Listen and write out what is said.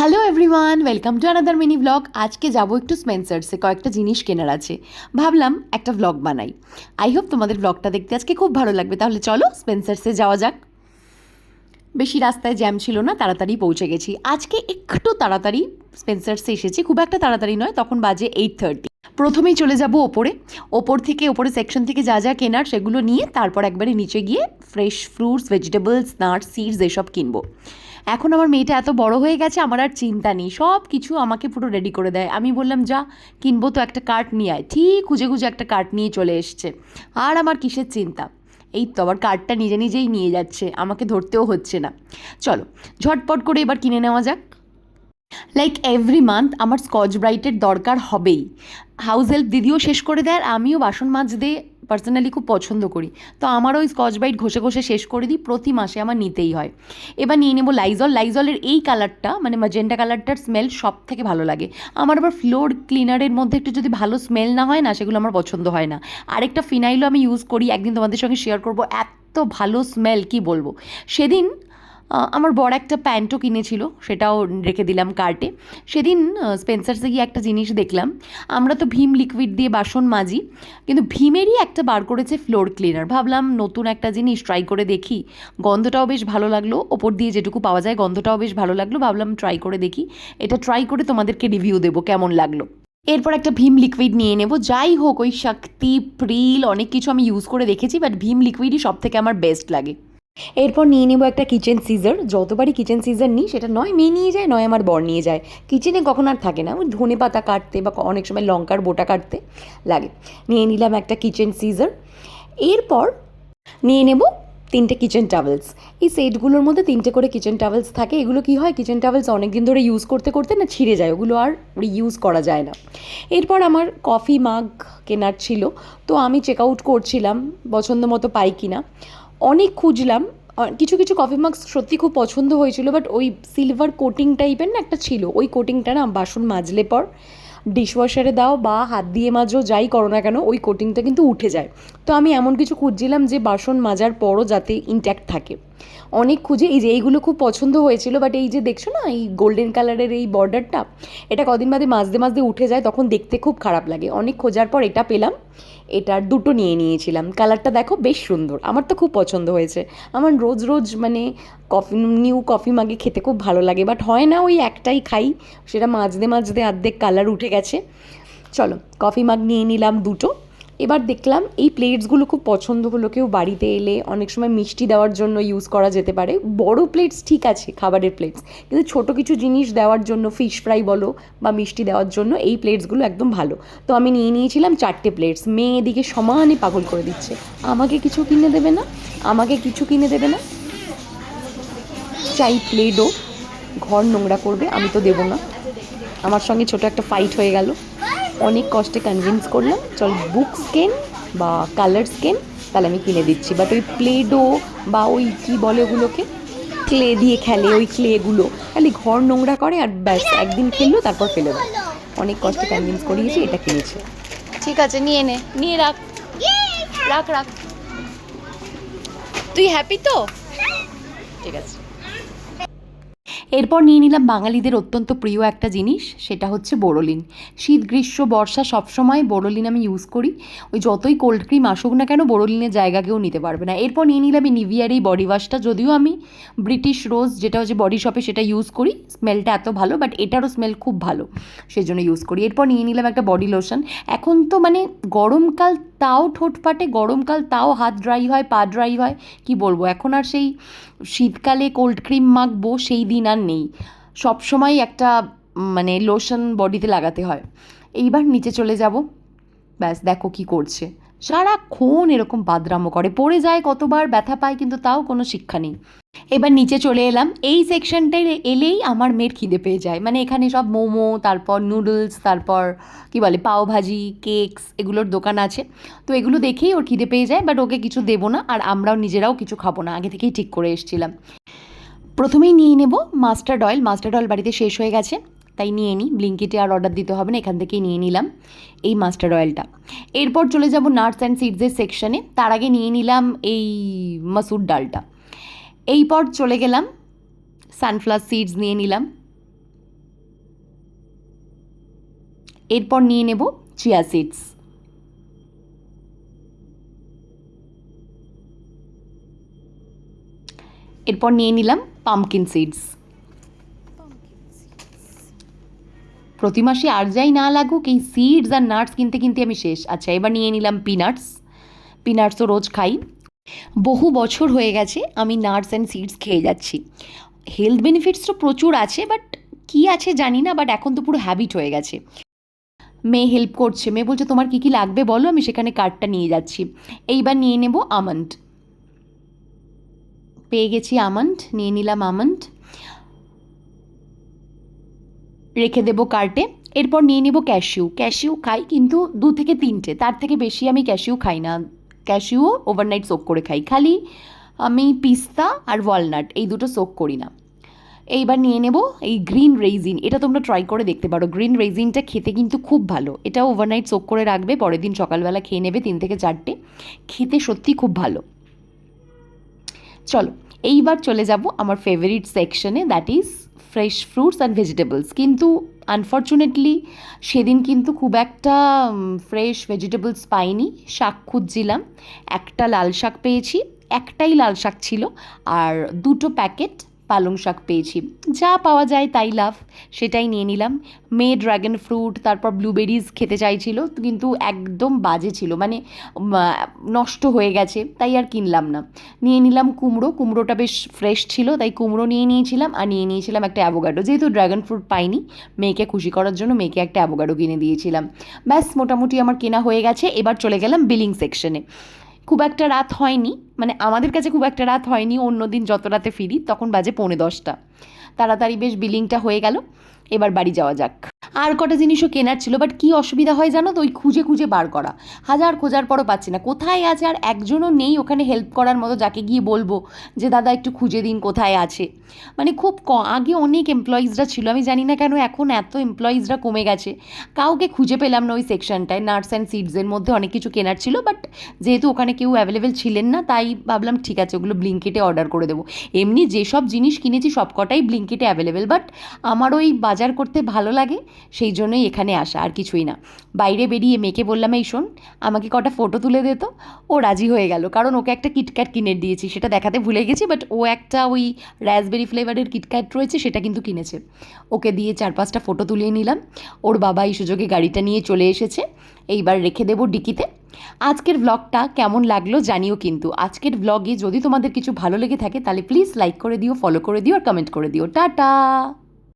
Hello everyone welcome to another mini blog আজকে যাব একটু স্পেন্সার্সে কয়েকটা জিনিস কেনার আছে। ভাবলাম একটা ব্লগ বানাই। আই হোপ তোমাদের ব্লগটা দেখতে আজকে খুব ভালো লাগবে। তাহলে চলো স্পেন্সার্সে যাওয়া যাক। বেশি রাস্তায় জ্যাম ছিল না, তাড়াতাড়ি পৌঁছে গেছি। আজকে একটু তাড়াতাড়ি স্পেন্সার্সে এসেছি। খুব একটা তাড়াতাড়ি নয়, তখন বাজে এইট থার্টি প্রথমেই চলে যাব ওপরে। ওপর থেকে ওপরে সেকশন থেকে যা যা কেনার, সেগুলো নিয়ে তারপর একবারে নিচে গিয়ে fresh fruits vegetables nuts seeds এসব কিনবো। এখন আমার মেয়েটা এত বড় হয়ে গেছে, আমার আর চিন্তা নেই। সব কিছু আমাকে পুরো রেডি করে দেয়। আমি বললাম, যা, কিনবো তো একটা কার্ট নিয়ে আয়। ঠিক খুঁজে খুঁজে একটা কার্ট নিয়ে চলে এসছে। আর আমার কিসের চিন্তা? এই তো আবার কার্ডটা নিজে নিজেই নিয়ে যাচ্ছে, আমাকে ধরতেও হচ্ছে না। চলো, ঝটপট করে এবার কিনে নেওয়া যাক। লাইক এভরি মান্থ আমার স্কচ ব্রাইটের দরকার হবেই। হাউস হেল্প দিদিও শেষ করে দেয়, আর আমিও বাসন মাজতে পার্সোনালি খুব পছন্দ করি। তো আমারও ওই স্কচ ব্রাইট ঘষে ঘষে শেষ করে দিই, প্রতি মাসে আমার নিতেই হয়। এবার নিয়ে নেব লাইজল লাইজলের এই কালারটা মানে ম্যাজেন্টা কালারটার স্মেল সব থেকে ভালো লাগে। আমার আবার ফ্লোর ক্লিনারের মধ্যে একটু যদি ভালো স্মেল না হয় না, সেগুলো আমার পছন্দ হয় না। আরেকটা ফিনাইলও আমি ইউজ করি, একদিন তোমাদের সঙ্গে শেয়ার করব, এত ভালো স্মেল কি বলব? সেদিন আমার বড় একটা প্যান্টও কিনেছিল, সেটাও রেখে দিলাম কার্টে। সেদিন স্পেন্সার্সে গিয়ে একটা জিনিস দেখলাম, আমরা তো ভীম লিকুইড দিয়ে বাসন মাজি, কিন্তু ভীমেরই একটা বার করেছে ফ্লোর ক্লিনার ভাবলাম নতুন একটা জিনিস ট্রাই করে দেখি, গন্ধটাও বেশ ভালো লাগল, ওপর দিয়ে যেটুকু পাওয়া যায় গন্ধটাও বেশ ভালো লাগল, ভাবলাম ট্রাই করে দেখি, এটা ট্রাই করে তোমাদেরকে রিভিউ দেবো কেমন লাগল। এরপর একটা ভীম লিকুইড নিয়ে নেব, যাই হোক ওই শক্তি প্রিল অনেক কিছু আমি ইউজ করে দেখেছি বাট ভীম লিকুইডই সব থেকে আমার বেস্ট লাগে। এরপর নিয়ে নেব একটা কিচেন সিজার যতবারই কিচেন সিজার নিই, সেটা নয় মেয়ে নিয়ে যায়, নয় আমার বর নিয়ে যায়। কিচেনে কখন আর থাকে না। ওই ধনে পাতা কাটতে বা অনেক সময় লঙ্কার বোটা কাটতে লাগে। নিয়ে নিলাম একটা কিচেন সিজার এরপর নিয়ে নেব তিনটে কিচেন টাওয়েলস এই সেটগুলোর মধ্যে তিনটে করে কিচেন টাওয়েলস থাকে। এগুলো কি হয়? কিচেন টাওয়েলস অনেক দিন ধরে ইউজ করতে করতে না ছিঁড়ে যায়। ওগুলো আর ইউজ করা যায় না। এরপর আমার কফি মাগ কেনার ছিল। তো আমি চেক আউট করছিলাম, পছন্দ মতো পাই কিনা। অনেক খুঁজলাম। কিছু কিছু কফি মাস্ক সত্যি খুব পছন্দ হয়েছিল বাট ওই সিলভার কোটিং টাইপের না একটা ছিল। ওই কোটিংটা না বাসন মাজলে পর ডিশওয়াশারে দাও বা হাত দিয়ে মাজো, যাই করো না কেন, ওই কোটিংটা কিন্তু উঠে যায়। তো আমি এমন কিছু খুঁজছিলাম যে বাসন মাজার পরও যাতে ইনট্যাক্ট থাকে। অনেক খুঁজে, এই যে এইগুলো খুব পছন্দ হয়েছিল বাট এই যে দেখছ না, এই গোল্ডেন কালারের এই বর্ডারটা এটা কদিন বাদে মাজতে মাজতে উঠে যায়, তখন দেখতে খুব খারাপ লাগে। অনেক খোঁজার পর এটা পেলাম এটার দুটো নিয়ে নিয়েছিলাম। কালারটা দেখো বেশ সুন্দর, আমার তো খুব পছন্দ হয়েছে। আমার রোজ রোজ মানে কফি নিউ কফি মাগে খেতে খুব ভালো লাগে বাট হয় না ওই একটাই খাই, সেটা মাজতে মাজতে অর্ধেক কালার উঠে গেছে। চলো কফি মাগ নিয়ে নিলাম দুটো। এবার দেখলাম এই প্লেটসগুলো খুব পছন্দ হলো। কেউ বাড়িতে এলে অনেক সময় মিষ্টি দেওয়ার জন্য ইউজ করা যেতে পারে। বড় প্লেটস ঠিক আছে, খাবারের প্লেটস কিন্তু ছোট কিছু জিনিস দেওয়ার জন্য ফিশ ফ্রাই বলো বা মিষ্টি দেওয়ার জন্য এই প্লেটসগুলো একদম ভালো। তো আমি নিয়ে নিয়েছিলাম চারটে প্লেটস মেয়ে এদিকে সমানে পাগল করে দিচ্ছে। আমাকে কিছু কিনে দেবে না? আমাকে কিছু কিনে দেবে না? চাই প্লেটও ঘর নোংরা করবে, আমি তো দেবো না। আমার সঙ্গে ছোট একটা ফাইট হয়ে গেল। অনেক কষ্টে কনভিন্স করলাম। চল বুক স্কেন বা কালার স্কেন তাহলে আমি কিনে দিচ্ছি। বাট ওই প্লেডো বা ওই কী বলে ওগুলোকে? ক্লে দিয়ে খেলে ওই ক্লেগুলো খালি ঘর নোংরা করে আর ব্যাস একদিন খেললো তারপর ফেলে দেয় অনেক কষ্টে কনভিন্স করিয়েছি এটা কিনেছে। ঠিক আছে নিয়ে নে। নিয়ে রাখ। রাখ রাখ। তুই হ্যাপি তো? ঠিক আছে। এরপর নিয়ে নিলাম বাঙালিদের অত্যন্ত প্রিয় একটা জিনিস, সেটা হচ্ছে বোরোলিন। শীত, গ্রীষ্ম, বর্ষা সবসময় বোরোলিন আমি ইউজ করি। ওই যতই কোল্ড ক্রিম আসুক না কেন বোরোলিনের জায়গা কেউ নিতে পারবে না। এরপর নিয়ে নিলাম এই নিভিয়ার এই বডি ওয়াশটা যদিও আমি ব্রিটিশ রোজ যেটা হচ্ছে বডি শপে সেটা ইউজ করি স্মেলটা এত ভালো বাট এটারও স্মেল খুব ভালো সেই জন্য ইউজ করি। এরপর নিয়ে নিলাম একটা বডি লোশন এখন তো মানে গরমকাল তাও ঠোঁট ফাটে, গরমকাল তাও হাত ড্রাই হয়, পা ড্রাই হয়, কি বলব? এখন আর সেই শীতকালে কোল্ড ক্রিম মাখবো, সেই দিন আর নেই। সবসময় একটা মানে লোশন বডিতে লাগাতে হয়। এইবার নিচে চলে যাব। ব্যাস, দেখো কি করছে। সারাক্ষণ এরকম বাদরামো করে। পড়ে যায় কতবার, ব্যথা পায়, কিন্তু তাও কোনো শিক্ষা নেই। এবার নিচে চলে এলাম। এই সেকশনটায় এলেই আমার মেয়ের খিদে পেয়ে যায়। মানে এখানে সব মোমো, তারপর নুডলস তারপর কি বলে, পাওভাজি কেকস এগুলোর দোকান আছে। তো এগুলো দেখেই ওর খিদে পেয়ে যায় বাট ওকে কিছু দেবো না, আর আমরাও নিজেরাও কিছু খাব না। আগে থেকেই ঠিক করে এসেছিলাম। প্রথমেই নিয়ে নেব মাস্টার্ড অয়েল মাস্টার্ড অয়েল বাড়িতে শেষ হয়ে গেছে। তাই নিয়ে নিই ব্লিঙ্কিটে আর অর্ডার দিতে হবে না, এখান থেকেই নিয়ে নিলাম এই মাস্টার অয়েলটা এরপর চলে যাব নাটস অ্যান্ড সিডসের সেকশানে তার আগে নিয়ে নিলাম এই মাসুর ডালটা। এই পর চলে গেলাম সানফ্লাওয়ার সিডস নিয়ে নিলাম। এরপর নিয়ে নেব চিয়া সিডস এরপর নিয়ে নিলাম পামকিন সিডস প্রতি মাসে আর যাই না লাগুক, এই সিডস আর নাটস কিনতে কিনতে আমি শেষ। আচ্ছা এবার নিয়ে নিলাম পিনাটস পিনাটসও রোজ খাই। বহু বছর হয়ে গেছে আমি নাটস অ্যান্ড সিডস খেয়ে যাচ্ছি। হেলথ বেনিফিটস তো প্রচুর আছে বাট কী আছে জানি না বাট এখন তো পুরো হ্যাবিট হয়ে গেছে। মেয়ে হেল্প করছে। মেয়ে বলছে, তোমার কী কী লাগবে বলো? আমি সেখানে কার্ডটা নিয়ে যাচ্ছি। এইবার নিয়ে নেব আমন্ড। পেয়ে গেছি আমন্ড, নিয়ে নিলাম আমন্ড। রেখে দেবো কার্টে। এরপর নিয়ে নেব ক্যাশিউ ক্যাশিউ খাই কিন্তু দু থেকে তিনটে। তার থেকে বেশি আমি ক্যাশিউ খাই না। ক্যাশিউও ওভারনাইট সোক করে খাই। খালি আমি পিস্তা আর ওয়ালনাট এই দুটো সোক করি না। এইবার নিয়ে নেব এই গ্রিন রেজিন এটা তোমরা ট্রাই করে দেখতে পারো। গ্রিন রেজিনটা খেতে কিন্তু খুব ভালো। এটা ওভারনাইট সোক করে রাখবে। পরের দিন সকালবেলা খেয়ে নেবে তিন থেকে চারটে। খেতে সত্যি খুব ভালো। চলো, এইবার চলে যাব আমার ফেভারিট সেকশনে that is fresh fruits and vegetables কিন্তু আনফর্চুনেটলি সেদিন কিন্তু খুব একটা ফ্রেশ ভেজিটেবলস পাইনি। শাক খুঁজছিলাম। একটা লাল শাক পেয়েছি। একটাই লাল শাক ছিল। আর দুটো প্যাকেট পালং শাক পেয়েছি। যা পাওয়া যায় তাই লাভ। সেটাই নিয়ে নিলাম। মেয়ে ড্রাগন ফ্রুট, তারপর ব্লুবেরিজ খেতে চাইছিল, কিন্তু একদম বাজে ছিল। মানে নষ্ট হয়ে গেছে, তাই আর কিনলাম না। নিয়ে নিলাম কুমড়ো। কুমড়োটা বেশ ফ্রেশ ছিল, তাই কুমড়ো নিয়ে নিয়েছিলাম আর নিয়ে নিয়েছিলাম একটা অ্যাভোগাডো যেহেতু ড্রাগন ফ্রুট পাইনি, মেয়েকে খুশি করার জন্য মেয়েকে একটা অ্যাভোগাডো কিনে দিয়েছিলাম। ব্যাস, মোটামুটি আমার কেনা হয়ে গেছে। এবার চলে গেলাম বিলিং সেকশনে। খুব একটা রাত হয়নি মানে আমাদের কাছে খুব একটা রাত হয়নি, অন্য দিন যত রাতে ফিরি, তখন বাজে পৌনে দশটা। তাড়াতাড়ি বেশ বিলিংটা হয়ে গেল, এবার বাড়ি যাওয়া যাক। আর কটা জিনিসও কেনার ছিল বাট কী অসুবিধা হয় জানো তো? ওই খুঁজে খুঁজে বার করা। হাজার খোঁজার পরও পাচ্ছি না। কোথায় আছে? আর একজনও নেই ওখানে হেল্প করার মতো, যাকে গিয়ে বলব যে, দাদা, একটু খুঁজে দিন কোথায় আছে? মানে খুব ক, আগে অনেক এমপ্লয়িজরা ছিল। আমি জানি না কেন এখন এত এমপ্লয়িজরা কমে গেছে। কাউকে খুঁজে পেলাম না ওই সেকশনটায় নাটস অ্যান্ড সিডসের মধ্যে অনেক কিছু কেনার ছিল বাট যেহেতু ওখানে কেউ অ্যাভেলেবেল ছিলেন না, তাই ভাবলাম, ঠিক আছে, ওগুলো ব্লিঙ্কিটে অর্ডার করে দেবো। এমনি যেসব জিনিস কিনেছি সব কটাই ব্লিঙ্কিটে অ্যাভেলেবেল বাট আমার ওই বাজার করতে ভালো লাগে। সেই জন্যই এখানে আসা, আর কিছুই না। বাইরে বেরিয়ে মেয়েকে বললাম, এই শোন, আমাকে কটা ফটো তুলে দে তো। ও রাজি হয়ে গেল, কারণ ওকে একটা কিটক্যাট কিনে দিয়েছি, সেটা দেখাতে ভুলে গেছি বাট ও একটা ওই র্যাসবেরি ফ্লেভারের কিটক্যাট রয়েছে, সেটা কিন্তু কিনেছে। ওকে দিয়ে চার পাঁচটা ফটো তুলিয়ে নিলাম। ওর বাবা এই সুযোগে গাড়িটা নিয়ে চলে এসেছে। এইবার রেখে দেবো ডিকিতে। আজকের ব্লগটা কেমন লাগল জানিও কিন্তু। আজকের ব্লগে যদি তোমাদের কিছু ভালো লেগে থাকে, তাহলে প্লিজ লাইক করে দিও ফলো করে দিও, আর কমেন্ট করে দিও। টাটা!